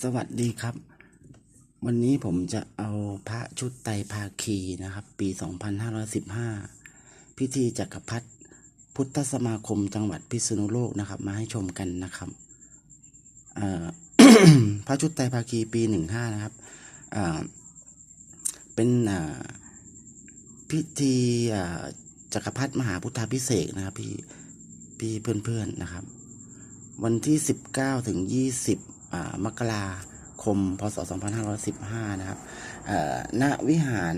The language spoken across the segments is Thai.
สวัสดีครับ วันนี้ผมจะเอาพระชุดไตภาคีนะครับ ปี 2515 พิธีจักรพรรดิพุทธสมาคมจังหวัดพิษณุโลกนะครับ มาให้ชมกันนะครับพระชุดไตภาคีปี 15 นะครับเป็นพิธีจักรพรรดิมหาพุทธาพิเศษนะครับพี่พี่เพื่อนๆนะครับ วันที่ 19ถึง20 มกราคม พศ 2515 นะครับณวิหาร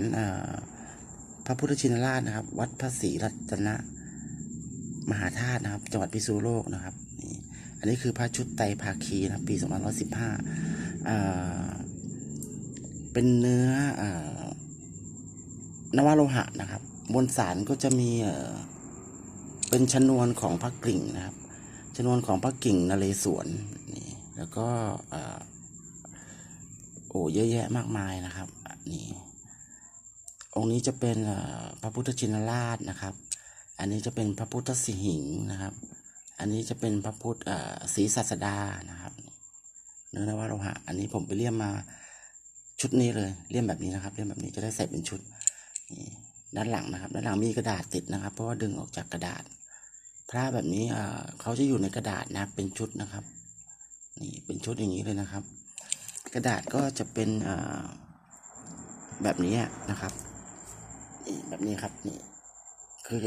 พระพุทธชินราชนะครับ วัดพระศรีรัตนมหาธาตุนะครับ จังหวัดพิษณุโลกนะครับนี่อันนี้คือพระชุดไตรภาคีนะครับ ปี 2515 เป็นเนื้ออนวโลหะนะครับบนสารก็จะมีเป็นชนวนของพระกริ่งนะครับชนวนของพระกิ่งนเรศวรนี่ แล้วก็โอ้เยอะแยะมากมายนะครับนี่องค์นี้จะเป็นพระพุทธชินราชนะครับ อันนี้จะเป็นพระพุทธสิหิงค์นะครับ อันนี้จะเป็นพระพุทธศรีสัสดานะครับ เนื้อนวโลหะ อันนี้ผมไปเลี่ยมมาชุดนี้เลยเลี่ยมแบบนี้นะครับเลี่ยมแบบนี้จะได้ใส่เป็นชุดนี่ด้านหลังนะครับ ด้านหลังมีกระดาษติดนะครับ เพราะว่าดึงออกจากกระดาษพระแบบนี้เขาจะอยู่ในกระดาษนะเป็นชุดนะครับ นี่เป็นชุดอย่างนี้เลยนะครับ กระดาษก็จะเป็นแบบนี้นะครับนี่แบบนี้ครับนี่คือ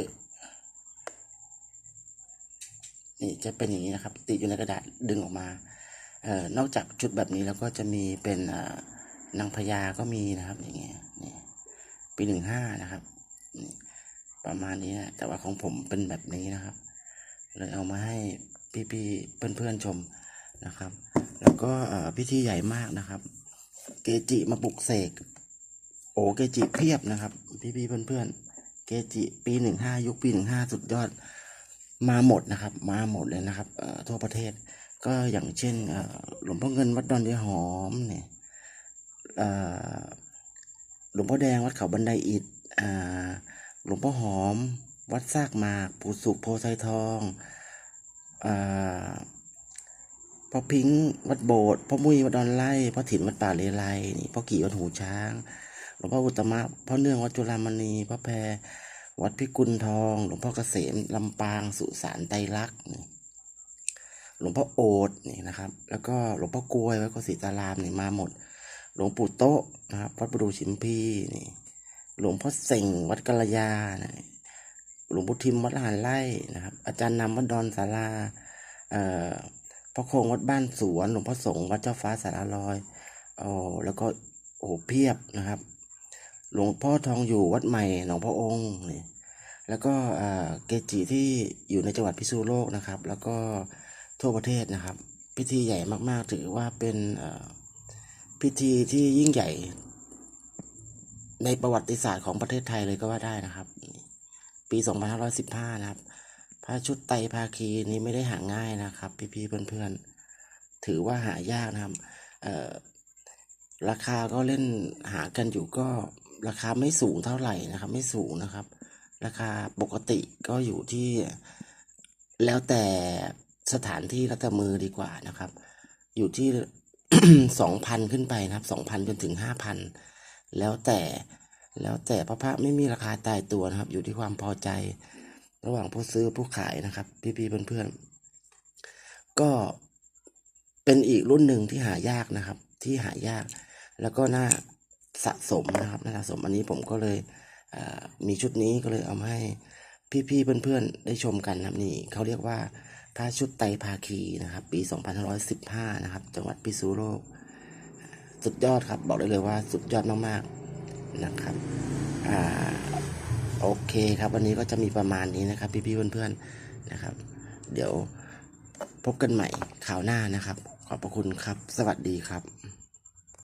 นี่จะเป็นอย่างนี้นะครับ ติดอยู่ในกระดาษดึงออกมาเอ่อนอกจากชุดแบบนี้แล้วก็จะมีเป็นนางพญาก็มีนะครับ อย่างเงี้ยนี่ปีหนึ่งห้านะครับนี่ประมาณนี้นะแต่ว่าของผมเป็นแบบนี้นะครับเลยเอามาให้พี่ๆเพื่อนๆชม นะครับ แล้วก็พิธีใหญ่มากนะครับ เกจิมาปลุกเสก โอเกจิเพียบนะครับ พี่ๆเพื่อนๆ เกจิปีหนึ่งห้ายุคปีหนึ่งห้าสุดยอดมาหมดนะครับ มาหมดเลยนะครับทั่วประเทศก็อย่างเช่นหลวงพ่อเงินวัดดอนยหอมเนี่ยเอ่อหลวงพ่อแดงวัดเขาบันไดอิฐหลวงพ่อหอม วัดซากหมากปู่สุขโพไซทองอ่า พ่อพิงค์วัดโบสถ์พ่อมุ้ยวัดดอนไร่พ่อถิ่นวัดป่าเลไลนี่พ่อกี่วัดหูช้างหลวงพ่ออุตมะพ่อเนื่องวัดจุฬามณีพ่อแพรวัดพิกุลทอง หลวงพ่อเกษมลำปางสุสานไตรลักษณ์นี่หลวงพ่อโอดนี่นะครับ แล้วก็หลวงพ่อกลวยวัดกศิตารามนี่มาหมด หลวงปู่โต๊ะนะครับวัดประดูชิมพีนี่ หลวงพ่อเส่งวัดกัลยานะหลวงพ่อทิมวัดลานไร่นะครับ อาจารย์นำวัดดอนสาราเอ่อ พระโคงวัดบ้านสวนหลวงพ่อสงฆ์วัดเจ้าฟ้าสารลอยโอ้แล้วก็โอ้เพียบนะครับ หลวงพ่อทองอยู่วัดใหม่หนองพระองค์นี่แล้วก็เอ่อเกจิที่อยู่ในจังหวัดพิษณุโลกนะครับ แล้วก็ทั่วประเทศนะครับ พิธีใหญ่มากๆ ถือว่าเป็นเอ่อพิธีที่ยิ่งใหญ่ ในประวัติศาสตร์ของประเทศไทยเลยก็ว่าได้นะครับ ปี 2515 นะครับ พระชุดไตภาคีนี้ไม่ได้หาง่ายนะครับ พี่ๆเพื่อนๆ ถือว่าหายากนะครับราคาก็เล่นหากันอยู่ก็ราคาไม่สูงเท่าไหร่นะครับ ไม่สูงนะครับ ราคาปกติก็อยู่ที่แล้วแต่สถานที่แล้วแต่มือดีกว่านะครับ อยู่ที่สองพันขึ้นไปนะครับสองพันจนถึงห้าพันแล้วแต่แล้วแต่พระพระไม่มีราคาตายตัวนะครับ อยู่ที่ความพอใจ ระหว่างผู้ซื้อผู้ขายนะครับ พี่ๆเพื่อนๆก็เป็นอีกรุ่นหนึ่งที่หายากนะครับ ที่หายาก แล้วก็น่าสะสมนะครับน่าสะสมอันนี้ผมก็เลยมีชุดนี้ก็เลยเอามาให้พี่ๆเพื่อนๆได้ชมกันนะครับนี่เขาเรียกว่าพระชุดไตภาคีนะครับ ปี 2515 นะครับ จังหวัดพิษณุโลก สุดยอดครับ บอกได้เลยว่าสุดยอดมากๆนะครับ อ่า โอเคครับวันนี้ก็จะมีประมาณนี้นะครับ พี่ๆเพื่อนๆนะครับ เดี๋ยวพบกันใหม่ข่าวหน้านะครับ ขอบพระคุณครับ สวัสดีครับ